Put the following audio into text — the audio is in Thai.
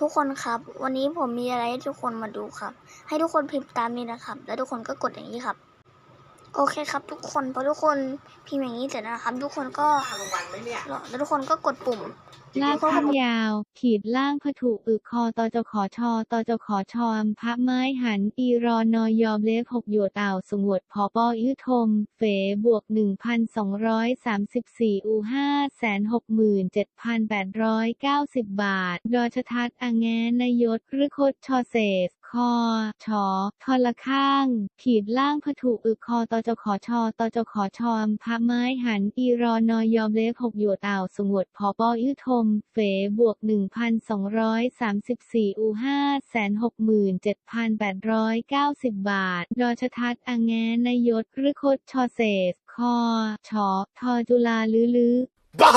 ทุกคนครับ วันนี้ผมมีอะไรให้ทุกคนมาดูครับ ให้ทุกคนพิมพ์ตามนี้นะครับ แล้วทุกคนก็กดอย่างนี้ครับ โอเคครับทุกคนพอทุกคนพิมพ์อย่างนี้เสร็จนะครับ ทุกคนก็รางวัลไหมเนี่ยแล้วทุกคนก็กดปุ่มลากข้ามยาว ขีดล่างผถุอึคอตอจขอชอตอจขอชอมพระไม้หันอีรอนอยอมเลขหกหยวดเต่าสงวดพอปอยื้อทม เฝบวกหนึ่งพันสองร้อยสามสิบสี่อูห้าแสนหกหมื่นเจ็ดพันแปดร้อยเก้าสิบบาท ดอชทัดอังแงนายศฤคดชอเศษ คอชอทอละข้าง ขีดล่างผถุอึคอตอจขอชอตอจขอชอมพะไม้หันอีรอนอยอมเลขหกหยวดเต่าสงวดพอปอยื้อทม เฝบวกหนึ่งพันสองร้อยสามสิบสี่อูห้าแสนหกหมื่นเจ็ดพันแปดร้อยเก้าสิบบาท ดอชทัดอังแงนายศฤคดชอเศษคอชอทอจุลาลือลือบ้า